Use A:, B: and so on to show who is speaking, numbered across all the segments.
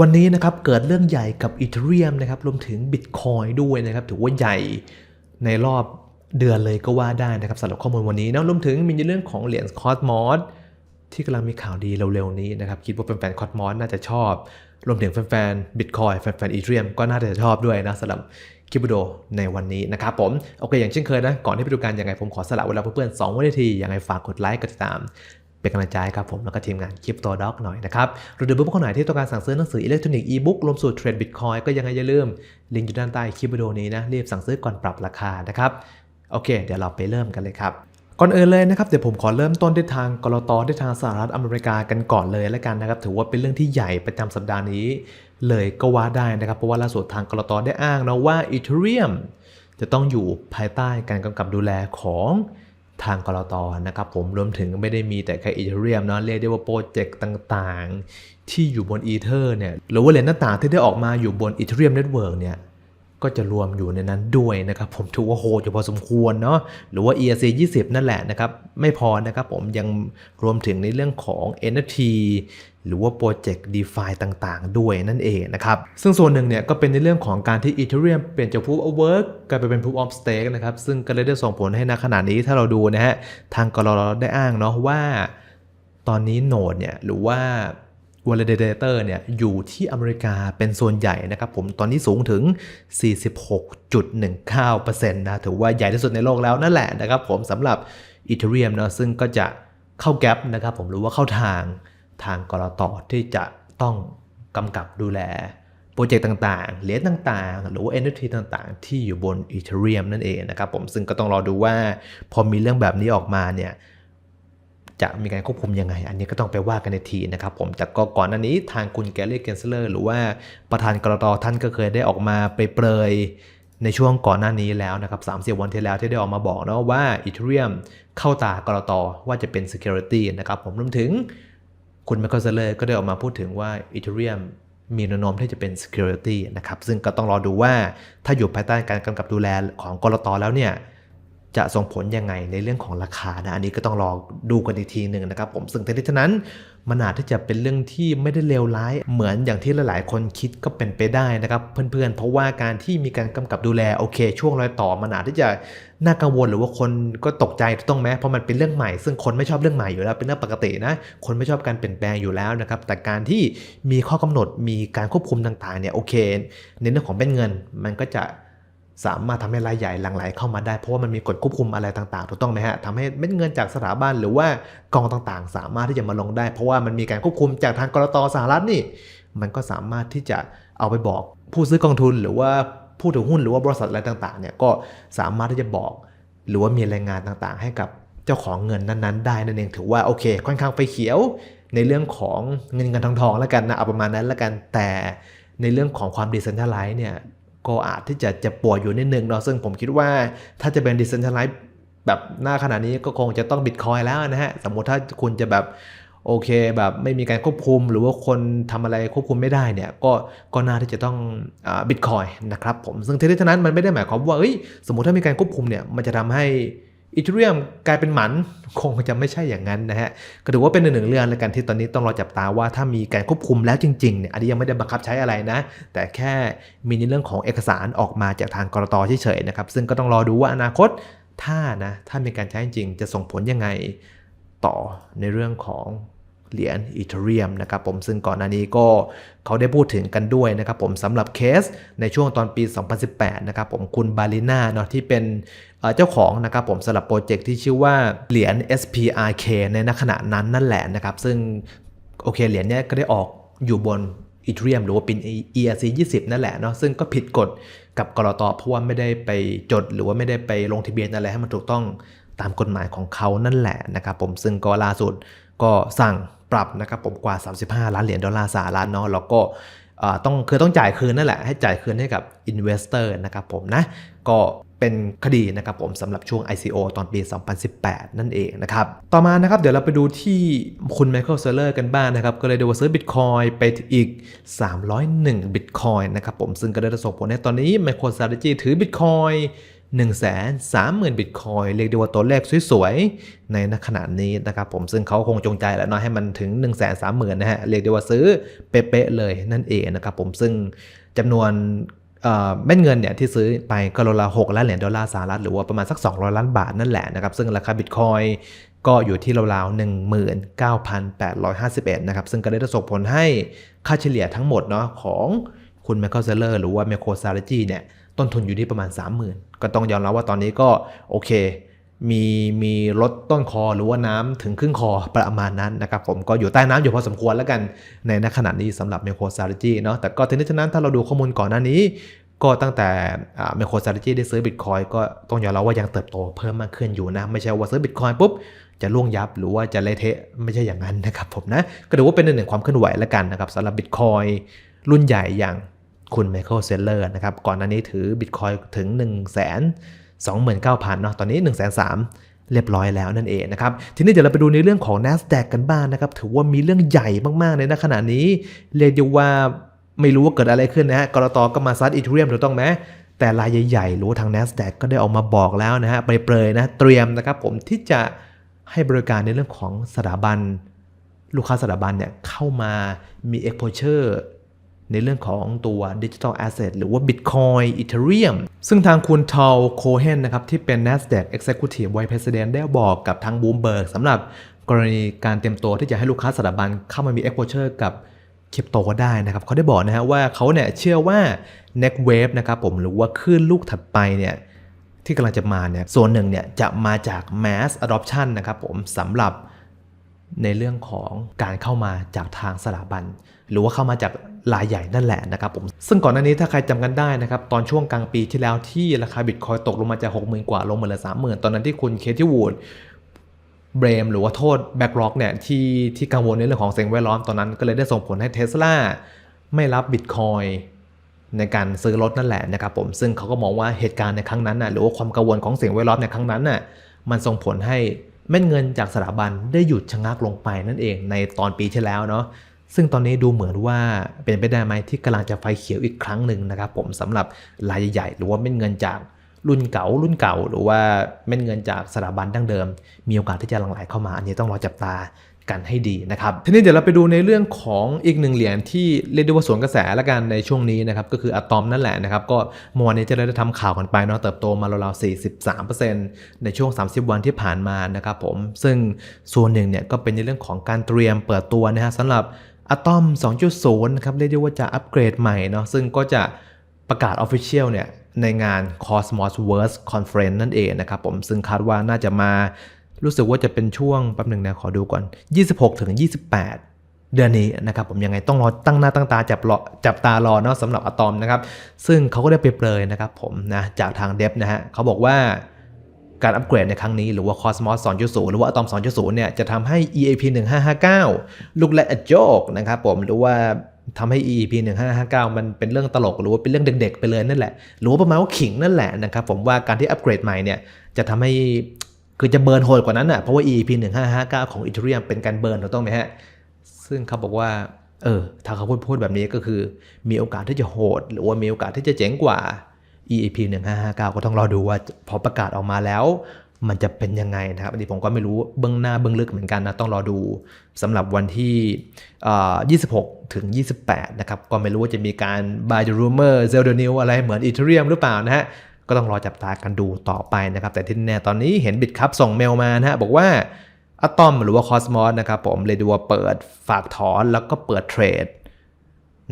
A: วันนี้นะครับเกิดเรื่องใหญ่กับอีเทเรียมนะครับรวมถึงบิตคอยด้วยนะครับถือว่าใหญ่ในรอบเดือนเลยก็ว่าได้นะครับสำหรับข้อมูลวันนี้นะรวมถึงมีในเรื่องของเหรียญคอสมอสที่กำลังมีข่าวดีเร็วๆนี้นะครับคิดว่าแฟนๆคอสมอสน่าจะชอบ รวมถึงแฟนๆบิตคอยแฟนๆอีเทเรียมก็น่าจะชอบด้วยนะสำหรับคลิปวิดีโอในวันนี้นะครับผมโอเคอย่างเช่นเคยนะก่อนที่ไปดูกันยังไงผมขอสละเวลาเพื่อนๆ2วินาทียังไงฝากกดไลค์กดติดตาม เป็นกำลังใจครับผมแล้วก็ทีมงานคลิปตัวด็อกหน่อยนะครับหรือดูเพื่อนๆคนไหนที่ต้องการสั่งซื้อหนังสืออิเล็กทรอนิกส์อีบุ๊กรวมสูตรเทรดบิตคอยก็ยังไงอย่าลืมลิงก์อยู่ด้านใต้คลิปวิดีโอนี้นะรีบสั่งซื้อก่อนปรับราคานะครับโอเค เดี๋ยวเราไปเริ่มกันเลยครับก่อนอื่นเลยนะครับเดี๋ยวผมขอเริ่มต้นด้วยทางกรตด้วยทางสหรัฐอเมริกากันก่อนเลยแล้วกันนะครับถือว่าเป็นเรื่องที่ใหญ่ประจำสัปดาห์นี้ เลยก็ว่าได้นะครับเพราะว่าล่าสุดทางกรตได้อ้างนะว่าอีเทเรียมจะต้องอยู่ภายใต้การกำกับดูแลของ ทางกรตนะครับผมรวมถึงไม่ได้มีแต่แค่อีเทเรียมนะเรียกได้ว่าโปรเจกต์ต่างๆ ที่อยู่บนอีเทอร์เนี่ยหรือว่าเหรียญต่างๆที่ได้ออกมาอยู่บนอีเทเรียมเน็ตเวิร์กเนี่ยก็จะรวมอยู่ในนั้นด้วยนะครับผมถือว่าโหดอยู่พอสมควรเนาะหรือว่า ERC 20 นั่นแหละนะครับ ไม่พอนะครับผมยังรวมถึงในเรื่องของ NFT หรือว่าโปรเจกต์ DeFi ต่างๆ ด้วยนั่นเองนะครับ ซึ่งส่วนหนึ่งเนี่ยก็เป็นในเรื่องของการที่ Ethereum เปลี่ยนจาก Proof of Work กลายไปเป็น Proof of Stake นะครับ ซึ่งก็เลยได้ส่งผลให้ณขณะนี้ถ้าเราดูนะฮะ ทางกรอได้อ้างเนาะว่า ตอนนี้โนดเนี่ยหรือว่า validator เนี่ยอยู่ที่อเมริกาเป็นส่วนใหญ่นะครับผมตอนนี้สูงถึง 46.19%นะถือว่าใหญ่ที่สุดในโลกแล้วนั่นแหละนะครับผมสำหรับ Ethereum เนาะซึ่งก็จะเข้าแกลบนะครับผมหรือว่าเข้าทาง ทางกรตที่จะต้องกำกับดูแลโปรเจกต์ต่างๆ เหรียญต่างๆ หรือว่า NFT ต่างๆ ที่อยู่บน Ethereum นั่นเองนะครับผมซึ่งก็ต้องรอดูว่าพอมีเรื่องแบบนี้ออกมาเนี่ยจะมีการควบคุมยังไง อันนี้ก็ต้องไปว่ากันในทีนะครับผมจากก็ก่อนหน้านี้ทางคุณแกลลี่เกนเซเลอร์หรือว่าประธานกรตท่านก็เคยได้ออกมาไปเปรยในช่วงก่อนหน้านี้แล้วนะครับสามสิบวันที่แล้วที่ได้ออกมาบอกนะว่า Ethereum เข้าตากรตว่าจะเป็น Security นะครับผมรวมถึง คุณ Michael Saylor ก็ได้ออกมาพูดถึงว่า Ethereum มีแนวโน้มที่จะเป็น Security นะครับ ซึ่งก็ต้องรอดูว่าถ้าอยู่ภายใต้การกำกับดูแลของกรตแล้วเนี่ย จะส่งผลยังไงในเรื่องของราคานะ อันนี้ก็ต้องรอดูกันอีกทีหนึ่งนะครับ ผมซึ่งทั้งนี้ทั้งนั้นมันอาจที่จะเป็นเรื่องที่ไม่ได้เลวร้าย เหมือนอย่างที่หลาย ๆ คนคิดก็เป็นไปได้นะครับ เพื่อนๆ เพราะว่าการที่มีการกำกับดูแลโอเค ช่วงรอยต่อมันอาจที่จะ น่ากังวลหรือว่าคนก็ตกใจถูกต้องไหมเพราะมันเป็นเรื่องใหม่ ซึ่งคนไม่ชอบเรื่องใหม่อยู่แล้วเป็นเรื่องปกตินะคนไม่ชอบการเปลี่ยนแปลงอยู่แล้วนะครับแต่การที่มีข้อกำหนดมีการควบคุมต่างๆเนี่ยโอเค ในเรื่องของเป็นเงิน มันก็จะสามารถทำให้รายใหญ่หลั่งไหลเข้ามาได้ เพราะว่ามันมีกฎควบคุมอะไรต่างๆถูกต้องไหมฮะทำให้เม็ดเงินจากสถาบันหรือว่ากองต่างๆ สามารถที่จะมาลงได้ เพราะว่ามันมีการควบคุมจากทางกรตสหรัฐนี่ มันก็สามารถที่จะเอาไปบอกผู้ซื้อกองทุนหรือว่า ผู้ถือหุ้นหรือว่าบริษัทอะไรต่างๆเนี่ยก็สามารถที่จะบอก หรือว่ามีรายงานต่างๆ ให้กับเจ้าของเงินนั้นๆ ได้นั่นเองถือว่าโอเค ค่อนข้างไฟเขียว ในเรื่องของเงินเงินทองทองแล้วกันนะเอาประมาณนั้นแล้วกันแต่ในเรื่องของความดิเซนทัลไลซ์เนี่ยก็อาจที่จะเจะปวดอยู่นิดนึงเนาะซึ่งผมคิดว่าถ้าจะเป็นดิเซนทัลไลซ์แบบหน้าขนาดนี้ก็คงจะต้องบิตคอยแล้วนะฮะ สมมติถ้าคุณจะแบบ โอเคแบบไม่มีการควบคุมหรือว่าคนทำอะไรควบคุมไม่ได้เนี่ยก็ก็น่าที่จะต้องบิตคอยนะครับผมซึ่งทั้งนี้ทั้งนั้นมันไม่ได้หมายความว่าเอ้ยสมมติถ้ามีการควบคุมเนี่ยมันจะทำให้อีเทเรียมกลายเป็นหมันคงจะไม่ใช่อย่างนั้นนะฮะก็ถือว่าเป็นหนึ่งเรื่องแล้วกันที่ตอนนี้ต้องรอจับตาว่าถ้ามีการควบคุมแล้วจริงๆเนี่ยอันนี้ยังไม่ได้บังคับใช้อะไรนะ แต่แค่มีในเรื่องของเอกสารออกมาจากทางกรตเฉยๆนะครับซึ่งก็ต้องรอดูว่าอนาคตถ้านะถ้ามีการใช้จริงจะส่งผลยังไงต่อในเรื่องของ เหรียญอีเทเรียมนะครับผมซึ่งก่อนหน้านี้ก็เขาได้พูดถึงกันด้วยนะครับผมสำหรับเคสในช่วงตอนปี 2018 นะครับผมคุณบาลิน่าเนาะที่เป็นเจ้าของนะครับผมสำหรับโปรเจกต์ที่ชื่อว่าเหรียญ SPRK ในขณะนั้นนั่นแหละนะครับซึ่งโอเคเหรียญเนี้ยก็ได้ออกอยู่บนอีเทเรียมหรือว่าเป็น ERC 20 นั่นแหละเนาะซึ่งก็ผิดกฎกับกรอตเพราะว่าไม่ได้ไปจดหรือว่าไม่ได้ไปลงทะเบียนอะไรให้มันถูกต้องตามกฎหมายของเขานั่นแหละนะครับผมซึ่งก็ล่าสุดก็สั่ง ปรับนะครับผมกว่า 35 ล้านเหรียญดอลลาร์สหรัฐเนาะแล้วก็ต้องคือต้องจ่ายคืนนั่นแหละ ให้จ่ายคืนให้กับ Investor นะครับผมนะก็เป็นคดีนะครับผมสำหรับช่วง ICO ตอนปี 2018 นั่นเองนะครับต่อมานะครับเดี๋ยวเราไปดูที่คุณ Michael Saylor กันบ้างนะครับ ก็เลยเดว่าซื้อ Bitcoin ไปอีก 301 Bitcoin นะครับผมซึ่งก็ได้ส่งผลให้ตอนนี้ MicroStrategy ถือ Bitcoin 130,000 บิตคอยเรียกได้ว่าตัวเลขสวยๆ ในขณะนี้นะครับผมซึ่งเขาคงจงใจแหละเนาะให้มันถึง 130,000 นะฮะ เรียกได้ว่าซื้อเป๊ะๆเลยนั่นเองนะครับผมซึ่งจำนวนเเม็ดเงินเนี่ยที่ซื้อไปก็ราวละ6ล้านเหรียญดอลลาร์สหรัฐหรือว่าประมาณสัก 200 ล้านบาทนั่นแหละนะครับ ซึ่งราคาบิตคอยก็อยู่ที่ราวๆ19,851 นะครับ ซึ่งก็ได้ส่งผลให้ค่าเฉลี่ยทั้งหมดเนาะของคุณไมเคิลเซเลอร์หรือว่า m ม c r o s t r a t e g y เนี่ย ต้นทุนอยู่ที่ประมาณ 30,000 ก็ต้องยอมรับว่าตอนนี้ก็โอเค มีมีลดต้นคอหรือว่าน้ำถึงครึ่งคอประมาณนั้นนะครับผมก็อยู่ใต้น้ำอยู่พอสมควรแล้วกันในณขณะนี้สำหรับ m ม c r o s t r a t e g y เนาะแต่ก็ทีนี้ฉะนั้นถ้าเราดูข้อมูลก่อนหน้านี้ก็ตั้งแต่เมโครสตร t จีได้ซื้อบิตคอยก็ต้องยอมรับว่ายังเติบโตเพิ่มมากขึ้นอยู่นะ ไม่ใช่ว่าซื้อบิตคอยปุ๊บจะล่วงยับหรือว่าจะเละเทะไม่ใช่อย่างนั้นนะครับผมนะก็ถือว่าเป็นหนึ่งความเคลื่อนไหวแล้วกันนะครับสำหรับบิตคอยรุ่นใหญ่อย่าง คุณไมเคิลเซลเลอร์นะครับ ก่อนหน้านี้ถือบิตคอยถึง 1 2 9 0 0 0เนาะ ตอนนี้ 1 3 0 0 0เรียบร้อยแล้วนั่นเองนะครับ ทีนี้เดี๋ยวเราไปดูในเรื่องของ NASDAQ กันบ้างนะครับ ถือว่ามีเรื่องใหญ่มากๆในขณะนี้ เรียกได้ว่าไม่รู้ว่าเกิดอะไรขึ้นนะฮะกรตก็มาซัดอีเทเรียมถูกต้องไหมแต่รายใหญ่ๆหรือว่าทาง NASDAQ ก็ได้ออกมาบอกแล้วนะฮะไปเปรยนะเตรียมนะครับผมที่จะให้บริการในเรื่องของสถาบัน ลูกค้าสถาบันเนี่ยเข้ามามี exposure ในเรื่องของตัว Digital Asset หรือว่า Bitcoin Ethereum ซึ่งทางคุณทอลโคเฮนนะครับที่เป็น NASDAQ Executive Vice President ได้บอกกับทาง Bloomberg สำหรับกรณีการเตรียมตัวที่จะให้ลูกค้าสถาบันเข้ามามี exposure กับคริปโตก็ได้นะครับเขาได้บอกนะฮะว่าเขาเนี่ยเชื่อว่า next wave นะครับผมหรือว่าคลื่นลูกถัดไปเนี่ยที่กำลังจะมาเนี่ยส่วนหนึ่งเนี่ยจะมาจาก mass adoption นะครับผมสำหรับในเรื่องของการเข้ามาจากทางสถาบัน หรือว่าเข้ามาจาก รายใหญ่นั่นแหละนะครับผมซึ่งก่อนหน้านี้ถ้าใครจำกันได้นะครับตอนช่วงกลางปีที่แล้วที่ราคาบิตคอยตกลงมาจาก60,000กว่าลงมาเหลือ30,000ตอนนั้นที่คุณเคที่วูดเบรมหรือว่าโทษแบ็กล็อกเนี่ยที่ที่กังวลในเรื่องของสิ่งแวดล้อมตอนนั้นก็เลยได้ส่งผลให้เทสลาไม่รับบิตคอยในการซื้อรถนั่นแหละนะครับผมซึ่งเขาก็มองว่าเหตุการณ์ในครั้งนั้นน่ะหรือว่าความกังวลของสิ่งแวดล้อมในครั้งนั้นน่ะมันส่งผลให้เม็ดเงินจากสถาบันได้หยุดชะงักลงไปนั่นเองในตอนปีที่แล้วเนาะ ซึ่งตอนนี้ดูเหมือนว่าเป็นไปได้ไหมที่กำลังจะไฟเขียวอีกครั้งหนึ่งนะครับผมสำหรับรายใหญ่ๆหรือว่าเม็ดเงินจากรุ่นเก่ารุ่นเก่า หรือว่าเม็ดเงินจากสถาบันดั้งเดิม มีโอกาสที่จะหลั่งไหลเข้ามา อันนี้ต้องรอจับตากันให้ดีนะครับทีนี้เดี๋ยวเราไปดูในเรื่องของอีกหนึ่งเหรียญที่เรียกได้ว่าสวนกระแสละกันในช่วงนี้นะครับก็คืออะตอมนั่นแหละนะครับก็เมื่อวานนี้จะได้ทำข่าวกันไปเนาะเติบโตมาราวๆ43%ในช่วง 30 วันที่ผ่านมานะครับผมซึ่งส่วนหนึ่งเนี่ยก็เป็นในเรื่องของการเตรียมเปิดตัวนะฮะสำหรับ อะตอม 2.0 นะครับเรียกได้ว่าจะอัปเกรดใหม่เนาะซึ่งก็จะประกาศ Official เนี่ยในงาน Cosmos World Conference นั่นเองนะครับผมซึ่งคาดว่าน่าจะมารู้สึกว่าจะเป็นช่วงแป๊บหนึ่งนะขอดูก่อน 26ถึง28 เดือนนี้นะครับผมยังไงต้องรอตั้งหน้าตั้งตาจับรอจับตารอเนาะสำหรับอะตอมนะครับซึ่งเขาก็ได้ไปเปรยนะครับผมนะจากทางเดฟนะฮะเขาบอกว่า การอัปเกรดในครั้งนี้หรือว่า Cosmos 2.0 หรือว่า Atom 2.0 เนี่ยจะทำให้ EAP 1559 look like a joke นะครับผมหรือว่าทำให้ EEP 1559 มันเป็นเรื่องตลก หรือว่าเป็นเรื่องเด็กๆ ไปเลยนั่นแหละ หรือว่าประมาณว่าขิงนั่นแหละนะครับผมว่าการที่อัปเกรดใหม่เนี่ยจะทำให้คือจะเบิร์นโหดกว่านั้นอะเพราะว่า EEP 1559 ของ Ethereum เป็นการเบิร์นถูกต้องไหมฮะ ซึ่งเขาบอกว่าเออถ้าเขาพูดพูดแบบนี้ก็คือ มีโอกาสที่จะโหด หรือว่ามีโอกาสที่จะเจ๋งกว่า EEP 1559 ก็ต้องรอดูว่าพอประกาศออกมาแล้ว มันจะเป็นยังไงนะครับอันนี้ผมก็ไม่รู้เบื้องหน้าเบื้องลึกเหมือนกันนะต้องรอดูสำหรับวันที่ 26 ถึง 28 นะครับ ก็ไม่รู้ว่าจะมีการ buy the rumor sell the new อะไรเหมือน Ethereum หรือเปล่านะฮะก็ต้องรอจับตากันดูต่อไปนะครับ แต่ที่แน่ตอนนี้เห็นบิตครับส่งเมลมานะฮะบอกว่าอะตอมหรือว่า Cosmos นะครับผมเลยดูว่าเปิดฝากถอนแล้วก็เปิดเทรด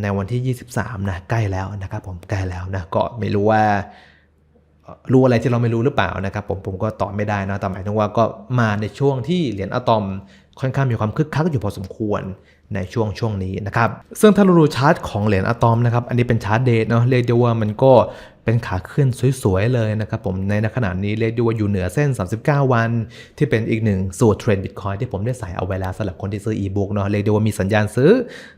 A: ในวันที่ 23 นะ ใกล้แล้วนะครับผมใกล้แล้วนะก็ไม่รู้ว่ารู้อะไรที่เราไม่รู้หรือเปล่านะครับผมผมก็ตอบไม่ได้นะแต่หมายถึงว่าก็มาในช่วงที่เหรียญอะตอม ค่อนข้างมีความคึกคักอยู่พอสมควรในช่วงช่วงนี้นะครับ ซึ่งถ้าเราดูชาร์ตของเหรียญอะตอมนะครับ อันนี้เป็นชาร์ตเดทเนาะเรียกได้ว่ามันก็เป็นขาขึ้นสวยๆเลยนะครับผมในขณะนี้เรียกได้ว่าอยู่เหนือเส้น 39 วัน ที่เป็นอีกหนึ่งสูตรเทรนด์บิตคอยที่ผมได้ใส่เอาไว้แล้วสำหรับคนที่ซื้ออีบุ๊กเนาะเรียกได้ว่ามีสัญญาณซื้อ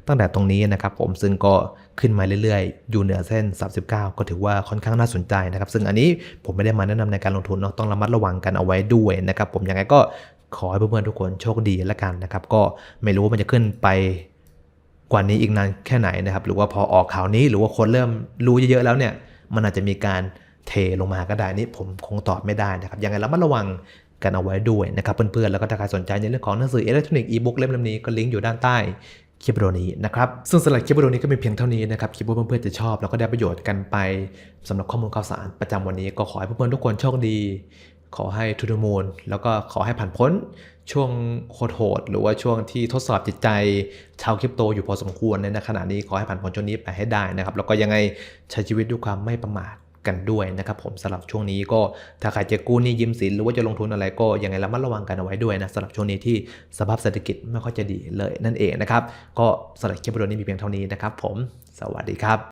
A: ตั้งแต่ตรงนี้นะครับผมซึ่งก็ขึ้นมาเรื่อยๆ อยู่เหนือเส้น 39 ก็ถือว่าค่อนข้างน่าสนใจนะครับซึ่งอันนี้ผมไม่ได้มาแนะนำในการลงทุนเนาะต้องระมัดระวังกันเอาไว้ด้วยนะครับผมยังไงก็ ขอให้เพื่อนๆทุกคนโชคดีแล้วกันนะครับ ก็ไม่รู้ว่ามันจะขึ้นไปกว่านี้อีกนานแค่ไหนนะครับ หรือว่าพอออกข่าวนี้หรือว่าคนเริ่มรู้เยอะๆแล้วเนี่ย มันอาจจะมีการเทลงมาก็ได้นี่ผมคงตอบไม่ได้นะครับ ยังไงระมัดระวังกันเอาไว้ด้วยนะครับเพื่อนๆ แล้วก็ถ้าใครสนใจในเรื่องของหนังสืออิเล็กทรอนิกส์อีบุ๊กเล่มนี้ก็ลิงก์อยู่ด้านใต้คลิปวิดีโอนี้นะครับ ซึ่งสำหรับคลิปวิดีโอนี้ก็มีเพียงเท่านี้นะครับ คิดว่าเพื่อนๆจะชอบ แล้วก็ได้ประโยชน์กันไปสำหรับข้อมูลข่าวสารประจำวันนี้ก็ขอให้เพื่อนๆทุกคนโชคดี ขอให้ทุกมูล แล้วก็ขอให้ผ่านพ้นช่วงโหด หรือว่าช่วงที่ทดสอบจิตใจชาวคริปโตอยู่พอสมควรในขณะนี้ขอให้ผ่านพ้นช่วงนี้ไปให้ได้นะครับ แล้วก็ยังไงใช้ชีวิตด้วยความไม่ประมาทกันด้วยนะครับผมสำหรับช่วงนี้ก็ถ้าใครจะกู้หนี้ยืมสินหรือว่าจะลงทุนอะไรก็ยังไงระมัดระวังกันเอาไว้ด้วยนะสำหรับช่วงนี้ที่สภาพเศรษฐกิจไม่ค่อยจะดีเลยนั่นเองนะครับก็สำหรับคลิปวิดีโอนี้มีเพียงเท่านี้นะครับผมสวัสดีครับ